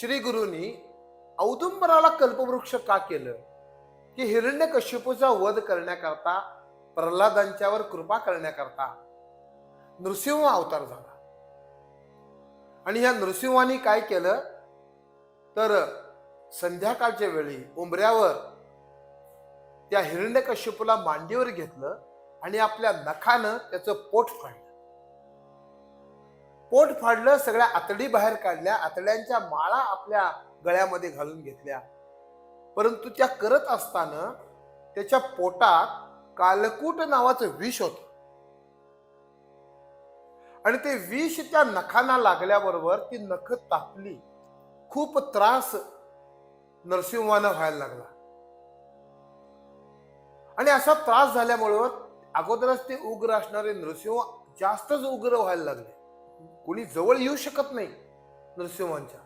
श्री गुरुनी औदुंबराला कल्पवृक्ष का केलं? की हिरण्य कश्यपूचा वध करण्याकरता प्रल्हादांच्यावर कृपा करण्याकरता नृसिंह अवतार झाला. आणि ह्या नृसिंहानी काय केलं? तर संध्याकाळच्या वेळी उंबऱ्यावर त्या हिरण्यकश्यपूला मांडीवर घेतलं आणि आपल्या नखानं त्याचं पोट फाडलं. पोट फाडलं सगळ्या आतडी बाहेर काढल्या आतड्यांच्या माळा आपल्या गळ्यामध्ये घालून घेतल्या. परंतु त्या करत असताना त्याच्या पोटात कालकूट नावाचं विष होत. आणि ते विष त्या नखांना लागल्याबरोबर ती नख तापली. खूप त्रास नरसिंहानं व्हायला लागला. आणि असा त्रास झाल्यामुळं अगोदरच ते उग्र असणारे नृसिंह जास्तच उग्र व्हायला लागले. कोणी जवळ येऊ शकत नाही नृसिंहांच्या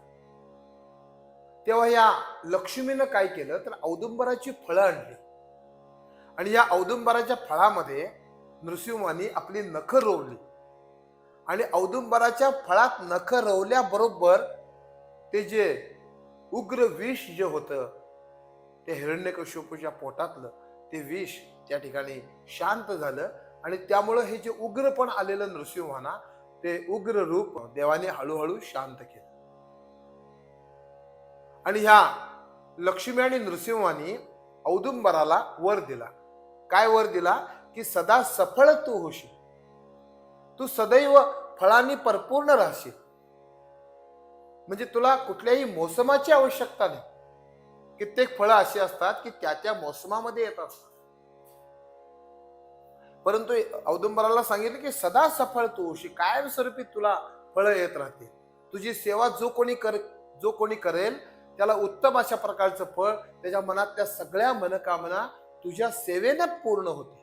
तेव्हा या लक्ष्मीनं काय केलं? तर औदुंबराची फळं आणली. आणि या औदुंबराच्या फळामध्ये नृसिंहांनी आपली नख रोवली. आणि औदुंबराच्या फळात नख रोवल्याबरोबर ते जे उग्र विष जे होतं ते हिरण्यकश्यपूच्या पोटातलं ते विष त्या ठिकाणी शांत झालं. आणि त्यामुळं हे जे उग्र पण आलेलं नृसिंहाना ते उग्र रूप देवाने हळूहळू शांत केलं. आणि ह्या लक्ष्मी आणि नृसिंहानी औदुंबराला वर दिला. काय वर दिला? की सदा सफळ तू होशील. तू सदैव फळांनी परिपूर्ण राहशील. म्हणजे तुला कुठल्याही मोसमाची आवश्यकता नाही. कित्येक फळं अशी असतात की त्या त्या मोसमामध्ये येत असतात. परंतु औदुंबराला सांगितलं की सदा सफळ तू होशील कायमस्वरूपी तुला फळं येत राहतील. तुझी सेवा जो कोणी कर जो कोणी करेल त्याला उत्तम अशा प्रकारचं फळ त्याच्या मनात त्या सगळ्या मनकामना तुझ्या सेवेनं पूर्ण होते